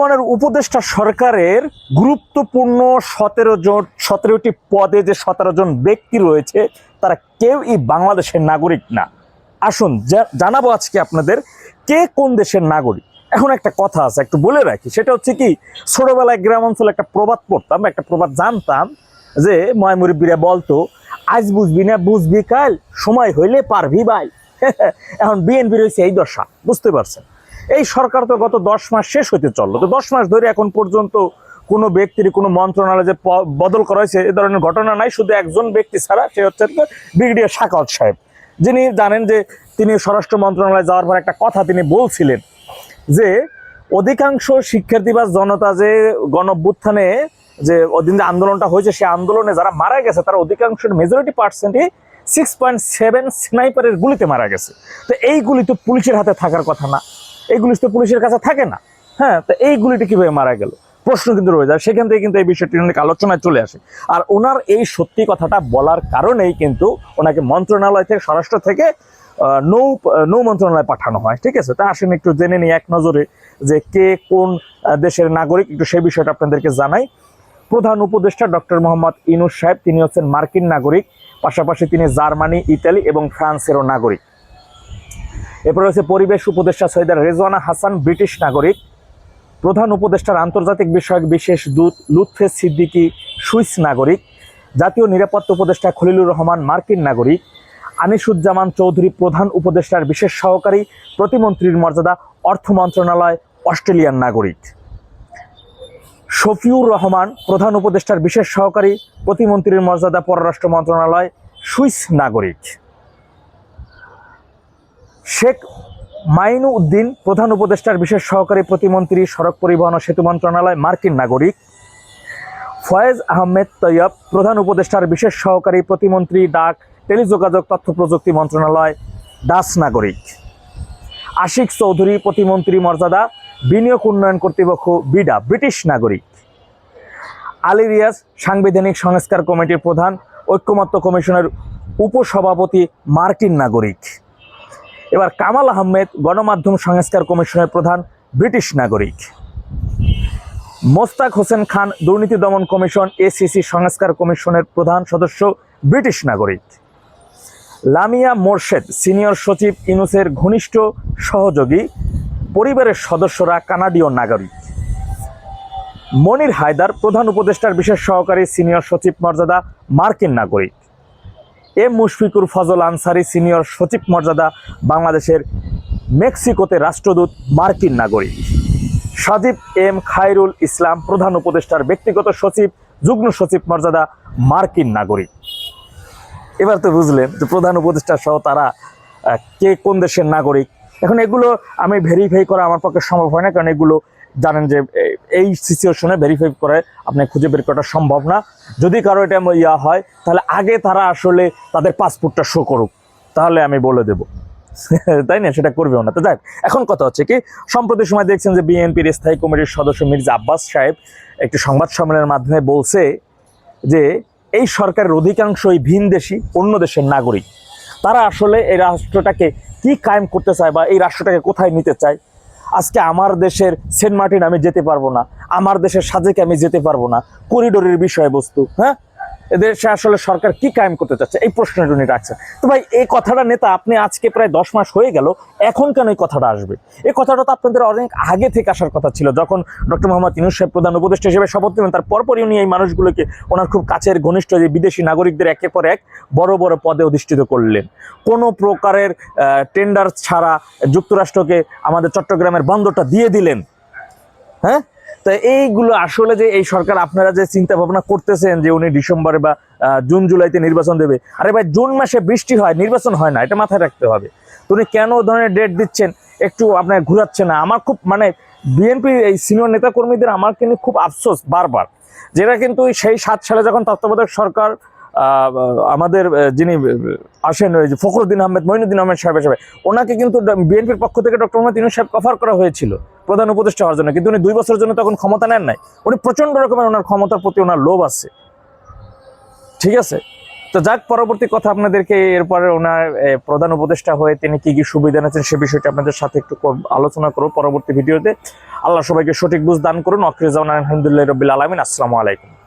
বর্তমানের উপদেষ্টা সরকারের গুরুত্বপূর্ণ সতেরো জন, সতেরোটি পদে যে সতেরো জন ব্যক্তি রয়েছে, তারা কেউই বাংলাদেশের নাগরিক না। আসুন জানাব আজকে আপনাদের কে কোন দেশের নাগরিক। এখন একটা কথা আছে, একটু বলে রাখি, সেটা হচ্ছে কি, ছোটবেলায় গ্রাম অঞ্চলে একটা প্রবাদ পড়তাম, একটা প্রবাদ জানতাম যে ময়মুরব্বীরা বলতো আজ বুঝবি না, বুঝবি কাল, সময় হইলে পারবি ভাই। এখন বিএনপি রয়েছে এই দশা, বুঝতে পারছেন? এই সরকার তো গত দশ মাস শেষ হতে চলল। তো দশ মাস ধরে এখন পর্যন্ত কোনো ব্যক্তির, কোনো মন্ত্রণালয় যে বদল করা হয়েছে, এ ধরনের ঘটনা নাই। শুধু একজন ব্যক্তি ছাড়া, সে হচ্ছে ব্রিগেডিয়ার শাকাওয়াত সাহেব। যিনি জানেন যে তিনি স্বরাষ্ট্র মন্ত্রণালয়ে যাওয়ার পর একটা কথা তিনি বলছিলেন যে, অধিকাংশ শিক্ষার্থী বা জনতা যে গণভ্যুত্থানে যে ওদিন যে আন্দোলনটা হয়েছে সেই আন্দোলনে যারা মারা গেছে, তারা অধিকাংশের মেজরিটি পার্সেন্টই সিক্স পয়েন্ট সেভেন স্নাইপারের গুলিতে মারা গেছে। তো এই গুলি তো পুলিশের হাতে থাকার কথা না। এই গুলি তো পুলিশের কাছে থাকে না। হ্যাঁ তো এই কীভাবে মারা গেল? প্রশ্ন কিন্তু রয়ে যায়। সেখান থেকে কিন্তু এই বিষয়টি অনেক আলোচনায় চলে আসে। আর ওনার এই সত্যি কথাটা বলার কারণেই কিন্তু ওনাকে মন্ত্রণালয় থেকে, স্বরাষ্ট্র থেকে নৌ নৌ মন্ত্রণালয়ে পাঠানো হয়। ঠিক আছে? তা আসেন একটু জেনে নিই এক নজরে যে কে কোন দেশের নাগরিক। একটু সেই বিষয়টা আপনাদেরকে জানাই। প্রধান উপদেষ্টা ডক্টর মোহাম্মদ ইনুস সাহেব, তিনি হচ্ছেন মার্কিন নাগরিক। পাশাপাশি তিনি জার্মানি, ইতালি এবং ফ্রান্সেরও নাগরিক। এরপর রয়েছে পরিবেশ উপদেষ্টা সৈয়দা রেজওয়ানা হাসান, ব্রিটিশ নাগরিক। প্রধান উপদেষ্টার আন্তর্জাতিক বিষয়ক বিশেষ দূত লুৎফে সিদ্দিকী, সুইস নাগরিক। জাতীয় নিরাপত্তা উপদেষ্টা খলিলুর রহমান, মার্কিন নাগরিক। আনিসুজ্জামান চৌধুরী, প্রধান উপদেষ্টার বিশেষ সহকারী, প্রতিমন্ত্রীর মর্যাদা, অর্থ মন্ত্রণালয়, অস্ট্রেলিয়ান নাগরিক। শফিউর রহমান, প্রধান উপদেষ্টার বিশেষ সহকারী, প্রতিমন্ত্রীর মর্যাদা, পররাষ্ট্র মন্ত্রণালয়, সুইস নাগরিক। শেখ মাইনু উদ্দিন প্রধান উপদেষ্টার বিশেষ সহকারী প্রতিমন্ত্রী, সড়ক পরিবহন ও সেতু মন্ত্রণালয়, মার্কিন নাগরিক। ফয়েজ আহমেদ তৈয়ব, প্রধান উপদেষ্টার বিশেষ সহকারী প্রতিমন্ত্রী, ডাক, টেলিযোগাযোগ, তথ্য প্রযুক্তি মন্ত্রণালয়, ডাচ নাগরিক। আশিক চৌধুরী, প্রতিমন্ত্রী মর্যাদা, বিনিয়োগ উন্নয়ন কর্তৃপক্ষ, বিডা, ব্রিটিশ নাগরিক। আলী রিয়াজ, সাংবিধানিক সংস্কার কমিটির প্রধান, ঐক্যমত্য কমিশনের উপসভাপতি, মার্কিন নাগরিক। এবার কামাল আহমেদ গণমাধ্যম সংস্কার কমিশনের প্রধান ব্রিটিশ নাগরিক। মোস্তাক হোসেন খান দুর্নীতি দমন কমিশন, এসিসি সংস্কার কমিশনের প্রধান সদস্য, ব্রিটিশ নাগরিক। লামিয়া মোরশেদ, সিনিয়র সচিব ইনুসের ঘনিষ্ঠ সহযোগী, পরিবারের সদস্যরা কানাডীয় নাগরিক। মনির হায়দার প্রধান উপদেষ্টার বিশেষ সহকারী সিনিয়র সচিব মর্যাদা মার্কিন নাগরিক। এম মুশফিকুর ফজল আনসারি সিনিয়র সচিব মর্যাদা বাংলাদেশের মেক্সিকোতে রাষ্ট্রদূত, মার্কিন নাগরিক। সাজিব এম খায়রুল ইসলাম প্রধান উপদেষ্টার ব্যক্তিগত সচিব, যুগ্ম সচিব মর্যাদা, মার্কিন নাগরিক। এবার তো বুঝলেন যে প্রধান উপদেষ্টা সহ তারা কে কোন দেশের নাগরিক। এখন এগুলো আমি ভেরিফাই করা আমার পক্ষে সম্ভব হয় না, কারণ এগুলো জানেন যে এই সিচুয়েশনে ভেরিফাই করে আপনি খুঁজে বের করা সম্ভব না। যদি কারও এটা ইয়া হয়, তাহলে আগে তারা আসলে তাদের পাসপোর্টটা শো করুক। তাহলে আমি বলে দেব। তাই না? সেটা করবেও না। তো যাক, এখন কথা হচ্ছে কি, সম্প্রতি সময় দেখছেন যে বিএনপির স্থায়ী কমিটির সদস্য মির্জা আব্বাস সাহেব একটি সংবাদ সম্মেলনের মাধ্যমে বলছে যে, এই সরকারের অধিকাংশই ভিন দেশি, অন্য দেশের নাগরিক। তারা আসলে এই রাষ্ট্রটাকে কি কায়েম করতে চায় বা এই রাষ্ট্রটাকে কোথায় নিতে চায় আজকে আমার দেশের সেন্ট মার্টিন আমি যেতে পারব না। আমার দেশের সাজেকে আমি যেতে পারব না। করিডোরের বিষয়বস্তু হ্যাঁ? এদের আসলে সরকার কি কায়েম করতে চাচ্ছে? এই প্রশ্নটা উনি রাখছেন। তো ভাই, এই কথাটা নেতা, আপনি আজকে প্রায় দশ মাস হয়ে গেল, এখন কেন এই কথাটা আসবে? এই কথাটা তো আপনাদের অনেক আগে থেকে আসার কথা ছিল, যখন ডক্টর মোহাম্মদ ইনুস সাহেব প্রধান উপদেষ্টা হিসেবে শপথ নেবেন তার পরপরই উনি এই মানুষগুলোকে, ওনার খুব কাছের ঘনিষ্ঠ যে বিদেশি নাগরিকদের একের পর এক বড় বড় পদে অধিষ্ঠিত করলেন। কোনো প্রকারের টেন্ডার ছাড়া যুক্তরাষ্ট্রকে আমাদের চট্টগ্রামের বন্দরটা দিয়ে দিলেন। হ্যাঁ? তো এইগুলো আসলে যে এই সরকার আপনারা যে চিন্তা ভাবনা করতেছেন যে উনি ডিসেম্বরে বা জুন, জুলাইতে নির্বাচন দেবে, আরে ভাই জুন মাসে বৃষ্টি হয়, নির্বাচন হয় না, এটা মাথায় রাখতে হবে। তো উনি কেন ধরনের ডেট দিচ্ছেন, একটু আপনার ঘুরাচ্ছে না। আমার খুব মানে বিএনপি এই সিনিয়র নেতা কর্মীদের আমার কিন্তু খুব আফসোস বারবার যেটা কিন্তু সেই সাত সালে যখন তত্ত্বাবধায়ক সরকার আমাদের যিনি আসেন ওই যে ফখরুদ্দিন আহমেদ মঈনুদ্দিন আহমেদ সাহেব হিসেবে ওনাকে কিন্তু বিএনপির পক্ষ থেকে ডক্টর মোহাম্মদ ইউনুস সাহেব কভার করা হয়েছিল। প্রধান উপদেষ্টা হওয়ার জন্য। কিন্তু উনি দুই বছরের জন্য তখন ক্ষমতা নেন নাই। উনি প্রচণ্ড রকমের ওনার ক্ষমতার প্রতি ওনার লোভ আছে। ঠিক আছে? তো যাক, পরবর্তী কথা আপনাদেরকে এরপরে ওনার প্রধান উপদেষ্টা হয়ে তিনি কি কি সুবিধা নিয়েছেন সে বিষয়টি আপনাদের সাথে একটু আলোচনা করব পরবর্তী ভিডিওতে। আল্লাহ সবাইকে সঠিক বুঝ দান করুন। অক্রিজা আলহামদুলিল্লাহ রবিল আলমিন। আসসালামু আলাইকুম।